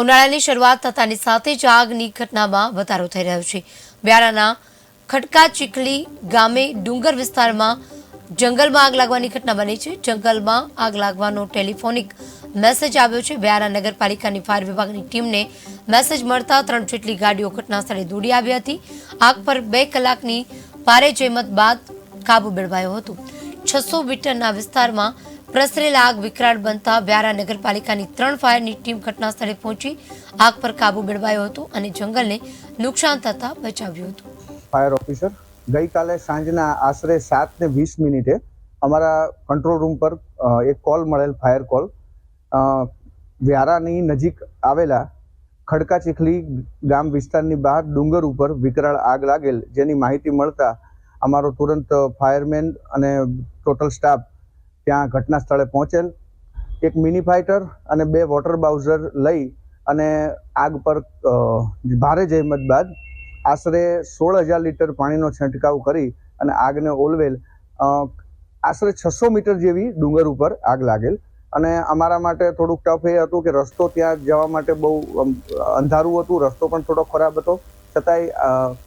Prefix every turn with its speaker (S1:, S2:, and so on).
S1: ઉનાળાની શરૂઆત થતાની સાથે જ આગની ઘટનામાં વધારો થઈ રહ્યો છે. વ્યારાના ખટકા ચીખલી ગામે ડુંગર વિસ્તારમાં જંગલમાં આગ લાગવાની ઘટના બની છે. જંગલમાં આગ લાગવાનો ટેલિફોનિક મેસેજ આવ્યો છે. વ્યારા નગરપાલિકાની ફાયર વિભાગની ટીમને મેસેજ મળતા ત્રણ જેટલી ગાડીઓ ઘટના સ્થળે દોડી આવી હતી. આગ પર બે કલાકની ભારે જહેમત બાદ કાબુ મેળવાયો હતો. છસો મીટરના વિસ્તારમાં પ્રસરેલા આગ વિકરાળ બનતા વ્યારા નગરપાલિકાની ત્રણ ફાયરની ટીમ ઘટના સ્થળે પહોંચી, આગ પર કાબુ મેળવાયો હતો અને જંગલને નુકસાન થતા બચાવ્યું હતું.
S2: ફાયર ઓફિસર, ગઈકાલે સાંજના આશરે સાત ને વીસ મિનિટે અમારા કંટ્રોલ રૂમ પર એક કોલ મળેલ ફાયર કોલ. વ્યારાની નજીક આવેલા ખડકા ચીખલી ગામ વિસ્તારની બહાર ડુંગર ઉપર વિકરાળ આગ લાગેલ, જેની માહિતી મળતા અમારો તુરંત ફાયરમેન અને ટોટલ સ્ટાફ ત્યાં ઘટના સ્થળે પહોંચેલ. એક મિની ફાઇટર અને બે વોટર બાઉઝર લઈ અને આગ પર ભારે જહેમત બાદ આશરે સોળ હજાર લીટર પાણીનો છંટકાવ કરી અને આગને ઓલવેલ આશરે છસો મીટર જેવી ડુંગર ઉપર આગ લાગેલ. અને અમારા માટે થોડુંક ટફ એ હતું કે રસ્તો ત્યાં જવા માટે બહુ અંધારું હતું, રસ્તો પણ થોડો ખરાબ હતો. છતાંય